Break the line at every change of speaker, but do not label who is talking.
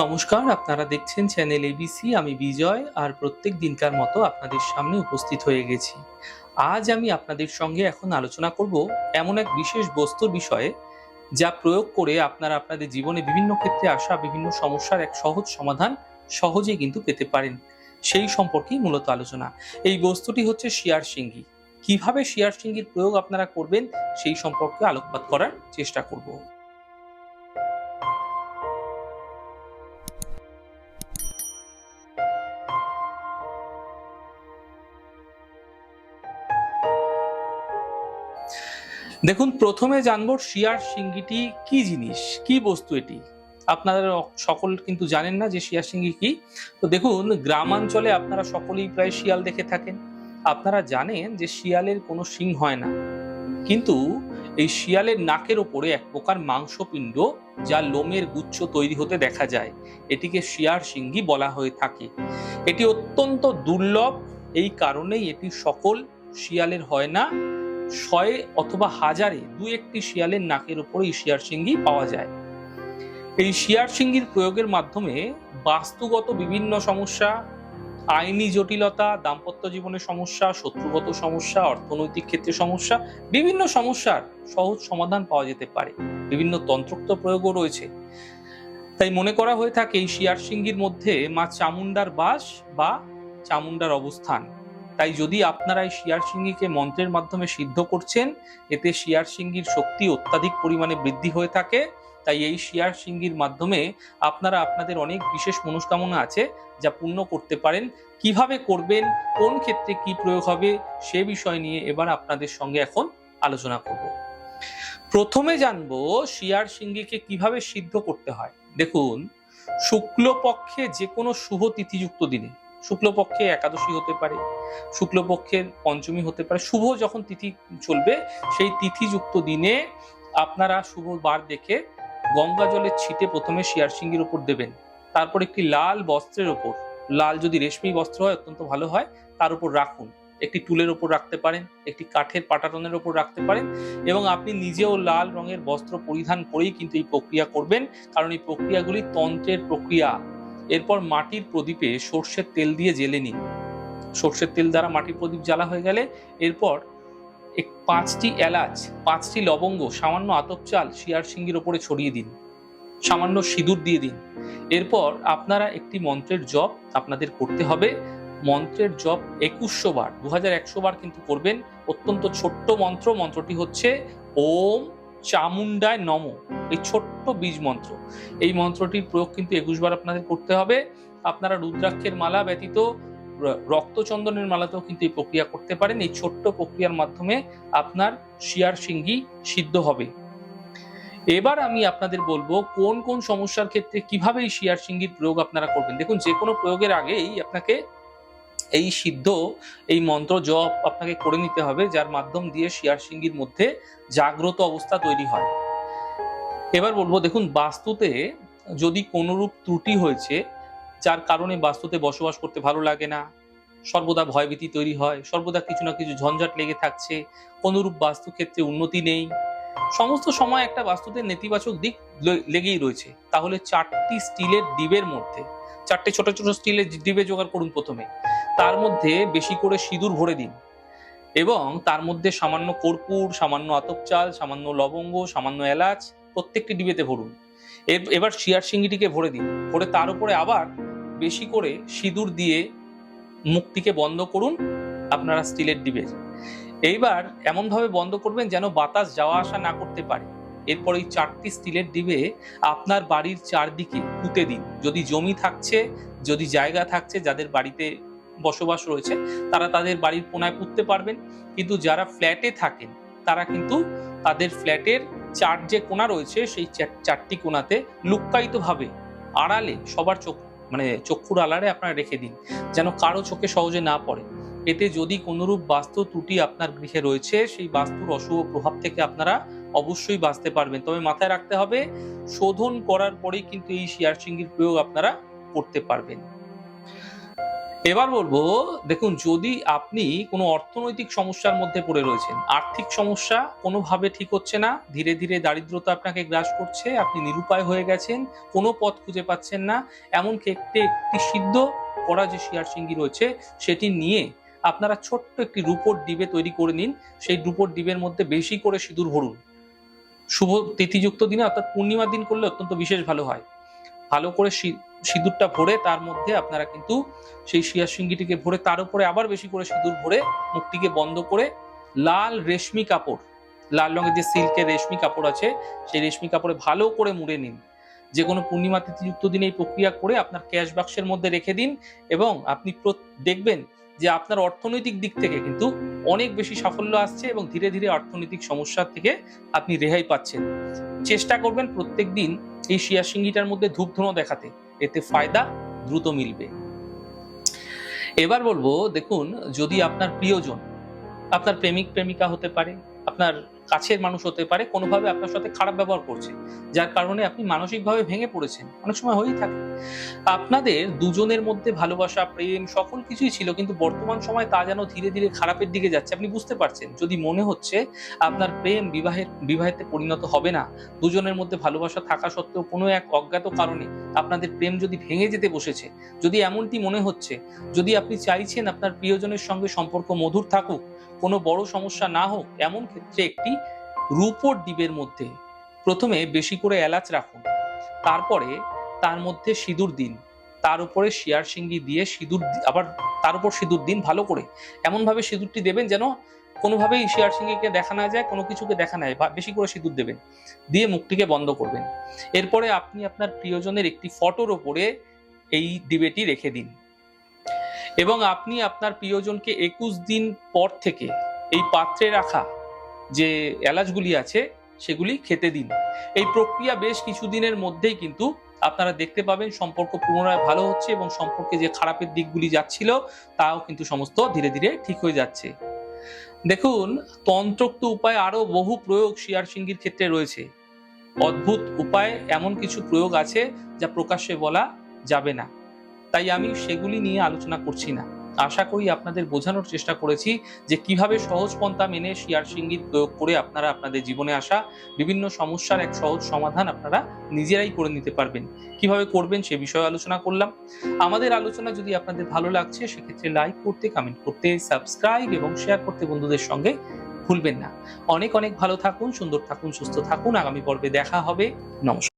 নমস্কার, আপনারা দেখছেন চ্যানেল এবিসি আমি বিজয় আর প্রত্যেক দিনকার মতো আপনাদের সামনে উপস্থিত হয়ে গেছি। আজ আমি আপনাদের সঙ্গে এখন আলোচনা করব এমন এক বিশেষ বস্তুর বিষয়ে যা প্রয়োগ করে আপনারা আপনাদের জীবনে বিভিন্ন ক্ষেত্রে আসা বিভিন্ন সমস্যার এক সহজ সমাধান সহজে কিন্তু পেতে পারেন। সেই সম্পর্কেই মূলত আলোচনা। এই বস্তুটি হচ্ছে শিয়ার সিঙ্গি। কীভাবে শিয়ার সিঙ্গির প্রয়োগ আপনারা করবেন সেই সম্পর্কে আলোকপাত করার চেষ্টা করব। দেখুন, প্রথমে জানব শিয়ার সিঙ্গিটি কি জিনিস? কি বস্তু এটি? আপনারা সকল কিন্তু জানেন না যে শিয়ার সিঙ্গি কি। তো দেখুন, গ্রামাঞ্চলে আপনারা সকলেই প্রায় শিয়াল দেখে থাকেন। আপনারা জানেন যে শিয়ালের কোনো শিং হয় না। কিন্তু এই শিয়ালের নাকের ওপরে এক প্রকার মাংসপিণ্ড যা লোমের গুচ্ছ তৈরি হতে দেখা যায়। এটিকে শিয়ার সিঙ্গি বলা হয়ে থাকে। এটি অত্যন্ত দুর্লভ। এই কারণেই এটি সকল শিয়ালের হয় না। শয়ে অথবা হাজারে দু একটি শিয়ালের নাকের উপরে শিয়ার সিঙ্গি পাওয়া যায়। এই শিয়ার সিঙ্গির প্রয়োগের মাধ্যমে বাস্তুগত বিভিন্ন সমস্যা, আইনি জটিলতা, দাম্পত্য জীবনের সমস্যা, শত্রুগত সমস্যা, অর্থনৈতিক ক্ষেত্রে সমস্যা, বিভিন্ন সমস্যার সহজ সমাধান পাওয়া যেতে পারে। বিভিন্ন তন্ত্রোক্ত প্রয়োগও রয়েছে। তাই মনে করা হয়ে থাকে এই শিয়ার সিঙ্গির মধ্যে মা চামুন্ডার বাস বা চামুন্ডার অবস্থান। তাই যদি আপনারা এই শিয়ার সিঙ্গিকে মন্ত্রের মাধ্যমে সিদ্ধ করছেন, এতে শিয়ার সিঙ্গির শক্তি অত্যাধিক পরিমাণে বৃদ্ধি হয়ে থাকে। তাই এই শিয়ার সিঙ্গির মাধ্যমে আপনারা আপনাদের অনেক বিশেষ মনস্কামনা আছে যা পূর্ণ করতে পারেন। কীভাবে করবেন, কোন ক্ষেত্রে কি প্রয়োগ হবে, সে বিষয় নিয়ে এবার আপনাদের সঙ্গে এখন আলোচনা করব। প্রথমে জানব শিয়ার সিঙ্গিকে কীভাবে সিদ্ধ করতে হয়। দেখুন, শুক্লপক্ষে যে কোনো শুভ তিথিযুক্ত দিনে শুক্লপক্ষে একাদশী হতে পারে, শুক্লপক্ষের পঞ্চমী হতে পারে, শুভ যখন তিথি চলবে, সেই তিথিযুক্ত দিনে আপনারা শুভ বার দেখে গঙ্গা জলের ছিটে প্রথমে শিয়ার সিঙ্গির উপর দেবেন। তারপর একটি লাল বস্ত্রের ওপর, লাল যদি রেশমি বস্ত্র হয় অত্যন্ত ভালো হয়, তার উপর রাখুন। একটি টুলের ওপর রাখতে পারেন, একটি কাঠের পাটাটনের ওপর রাখতে পারেন এবং আপনি নিজেও লাল রঙের বস্ত্র পরিধান করেই কিন্তু এই প্রক্রিয়া করবেন, কারণ এই প্রক্রিয়াগুলি তন্ত্রের প্রক্রিয়া। এরপর মাটির প্রদীপে সর্ষের তেল দিয়ে জেলে নিন। সর্ষের তেল দ্বারা মাটির প্রদীপ জ্বালা হয়ে গেলে এরপর পাঁচটি এলাচ, পাঁচটি লবঙ্গ, সামান্য আতপ চাল, শিয়ার সিঙ্গির ওপরে ছড়িয়ে দিন। সামান্য সিঁদুর দিয়ে দিন। এরপর আপনারা একটি মন্ত্রের জপ আপনাদের করতে হবে। মন্ত্রের জপ একুশশো বার দু হাজার একশো বার কিন্তু করবেন। অত্যন্ত ছোট্ট মন্ত্র, মন্ত্রটি হচ্ছে ওম চামুন্ডায় নম, এই ছোট্ট বীজ মন্ত্র। এই মন্ত্রটির প্রয়োগ কিন্তু একুশ বার আপনাদের করতে হবে। আপনারা রুদ্রাক্ষের মালা ব্যতীত রক্তচন্দনের মালাতেও কিন্তু এই প্রক্রিয়া করতে পারেন। এই ছোট্ট প্রক্রিয়ার মাধ্যমে আপনার শিয়ার সিঙ্গি সিদ্ধ হবে। এবার আমি আপনাদের বলব, কোন কোন সমস্যার ক্ষেত্রে কীভাবে এই শিয়ার সিঙ্গির প্রয়োগ আপনারা করবেন? দেখুন যে কোনো প্রয়োগের আগেই আপনাকে এই সিদ্ধ, এই মন্ত্র জপ আপনাকে করে নিতে হবে, যার মাধ্যম দিয়ে শিয়ার সিঙ্গির মধ্যে জাগ্রত অবস্থা তৈরি হয়। এবার বলব, দেখুন, বাস্তুতে যদি কোনোরূপ ত্রুটি হয়েছে, যার কারণে বাস্তুতে বসবাস করতে ভালো লাগে না, সর্বদা ভয়ভীতি তৈরি হয়, সর্বদা কিছু না কিছু ঝঞ্ঝাট লেগে থাকছে, কোনোরূপ বাস্তু ক্ষেত্রে উন্নতি নেই, সমস্ত সময় একটা বাস্তুতে নেতিবাচক দিক লেগেই রয়েছে। তাহলে চারটি স্টিলের ডিবের মধ্যে, চারটে ছোট ছোট স্টিলের ডিবে জোগাড় করুন প্রথমে। তার মধ্যে বেশি করে সিঁদুর ভরে দিন। এবং তার মধ্যে সামান্য কর্পূর, সামান্য আতপ চাল, সামান্য লবঙ্গ, সামান্য এলাচ প্রত্যেকটি ডিবেতে ভরুন। এবার শিয়ার সিঙ্গিটিকে ভরে দিন। ভরে তার উপরে আবার বেশি করে সিঁদুর দিয়ে মুখটিকে বন্ধ করুন আপনারা স্টিলের ডিবে। এইবার এমনভাবে বন্ধ করবেন যেন বাতাস যাওয়া আসা না করতে পারে। এরপর এই চারটি স্টিলের ডিবে আপনার বাড়ির চারদিকে পুঁতে দিন। যদি জমি থাকছে, যদি জায়গা থাকছে যাদের বাড়িতে বসবাস রয়েছে, তারা তাদের বাড়ির কোনায় পুঁততে পারবেন। কিন্তু যারা ফ্ল্যাটে থাকেন, তারা কিন্তু তাদের ফ্ল্যাটের চার যে কোনা রয়েছে, সেই চারটি কোনাতে লুক্কায়িতভাবে আড়ালে সবার চোখ মানে চক্ষুর আলারে আপনারা রেখে দিন, যেন কারও চোখে সহজে না পড়ে। এতে যদি কোনোরূপ বাস্তু ত্রুটি আপনার গৃহে রয়েছে, সেই বাস্তুর অশুভ প্রভাব থেকে আপনারা অবশ্যই বাঁচতে পারবেন। তবে মাথায় রাখতে হবে, শোধন করার পরেই কিন্তু এই শিয়ার সিঙ্গির প্রয়োগ আপনারা করতে পারবেন। এবার বলব, দেখুন, যদি আপনি কোনো অর্থনৈতিক সমস্যার মধ্যে পড়ে রয়েছেন, আর্থিক সমস্যা কোনোভাবে ঠিক হচ্ছে না, ধীরে ধীরে দারিদ্রতা আপনাকে গ্রাস করছে, আপনি নিরুপায় হয়ে গেছেন, কোনো পথ খুঁজে পাচ্ছেন না এমনকি একটি একটি সিদ্ধ করা যে শিয়ার সিঙ্গি রয়েছে, সেটি নিয়ে আপনারা ছোট্ট একটি রূপোর ডিবে তৈরি করে নিন, সেই রূপোর ডিবের মধ্যে বেশি করে সিঁদুর ভরুন। শুভ তিথিযুক্ত দিনে অর্থাৎ পূর্ণিমার দিন করলে অত্যন্ত বিশেষ ভালো হয়। ভালো করে সিঁদুরটা ভরে তার মধ্যে আপনারা কিন্তু সেই শিয়ার সিঙ্গিটিকে ভরে তার উপরে আবার বেশি করে সিঁদুর ভরে মুখটিকে বন্ধ করে লাল রেশমি কাপড়, লাল রঙের যে সিল্কের রেশমি কাপড় আছে, সেই রেশমি কাপড়ে ভালো করে মুড়ে নিন। যে কোনো পূর্ণিমা তিথিযুক্ত দিনে এই প্রক্রিয়া করে আপনার ক্যাশ বাক্সের মধ্যে রেখে দিন এবং আপনি দেখবেন যে আপনার অর্থনৈতিক দিক থেকে কিন্তু অনেক বেশি সাফল্য আসছে এবং ধীরে ধীরে অর্থনৈতিক সমস্যা থেকে আপনি রেহাই পাচ্ছেন। চেষ্টা করবেন প্রত্যেক দিন এই শিয়ার সিঙ্গিটার মধ্যে ধূপধুনো দেখাতে। এতে ফায়দা দ্রুত মিলবে। এবার বলব, দেখুন, যদি আপনার প্রিয়জন, আপনার প্রেমিক, প্রেমিকা হতে পারে, আপনার কাছের মানুষ হতে পারে, কোনোভাবে আপনার সাথে খারাপ ব্যবহার করছে। যার কারণে আপনি মানসিকভাবে ভেঙে পড়েছেন। অনেক সময় হয়েই থাকে। আপনাদের দুজনের মধ্যে ভালোবাসা, প্রেম সকল কিছুই ছিল, কিন্তু বর্তমান সময় তা যেন ধীরে ধীরে খারাপের দিকে যাচ্ছে। আপনি বুঝতে পারছেন? যদি মনে হচ্ছে আপনার প্রেম বিবাহের, বিবাহেতে পরিণত হবে না, দুজনের মধ্যে ভালোবাসা থাকা সত্ত্বেও কোনো এক অজ্ঞাত কারণে আপনাদের প্রেম যদি ভেঙে যেতে বসেছে, যদি এমনটি মনে হচ্ছে, যদি আপনি চাইছেন আপনার প্রিয়জনের সঙ্গে সম্পর্ক মধুর থাকুক, কোনো বড় সমস্যা না হোক, এমন ক্ষেত্রে একটি রূপোর ডিবের মধ্যে প্রথমে বেশি করে এলাচ রাখুন, তারপরে তার মধ্যে সিঁদুর দিন, তার উপরে শিয়ার সিঙ্গি দিয়ে সিঁদুর আবার তার উপর সিঁদুর দিন ভালো করে। এমনভাবে সিঁদুরটি দেবেন যেন কোনোভাবেই শিয়ার সিঙ্গিকে দেখা না যায়, কোনো কিছুকে দেখা না বা বেশি করে সিঁদুর দেবেন, দিয়ে মুখটিকে বন্ধ করবেন। এরপরে আপনি আপনার প্রিয়জনের একটি ফটোর ওপরে এই ডিবেটি রেখে দিন। এবং আপনি আপনার প্রিয়জনকে একুশ দিন পর থেকে এই পাত্রে রাখা যে এলাচগুলি আছে, সেগুলি খেতে দিন। এই প্রক্রিয়া বেশ কিছুদিনের মধ্যেই কিন্তু আপনারা দেখতে পাবেন সম্পর্ক পুনরায় ভালো হচ্ছে এবং সম্পর্কে যে খারাপের দিকগুলি যাচ্ছিল, তাও কিন্তু সমস্ত ধীরে ধীরে ঠিক হয়ে যাচ্ছে। দেখুন, তন্ত্রোক্ত উপায় আরও বহু প্রয়োগ শিয়ার সিঙ্গির ক্ষেত্রে রয়েছে। অদ্ভুত উপায় এমন কিছু প্রয়োগ আছে যা প্রকাশ্যে বলা যাবে না। তাই আমি সেগুলি নিয়ে আলোচনা করছি না। আশা করি আপনাদের বোঝানোর চেষ্টা করেছি যে কীভাবে সহজ পন্থা মেনে শিয়ার সিঙ্গিত প্রয়োগ করে আপনারা আপনাদের জীবনে আসা বিভিন্ন সমস্যার এক সহজ সমাধান আপনারা নিজেরাই করে নিতে পারবেন। কীভাবে করবেন সে বিষয়ে আলোচনা করলাম। আমাদের আলোচনা যদি আপনাদের ভালো লাগছে, সেক্ষেত্রে লাইক করতে কমেন্ট করতে সাবস্ক্রাইব এবং শেয়ার করতে বন্ধুদের সঙ্গে ভুলবেন না। অনেক অনেক ভালো থাকুন, সুন্দর থাকুন, সুস্থ থাকুন। আগামী পর্বে দেখা হবে। নমস্কার।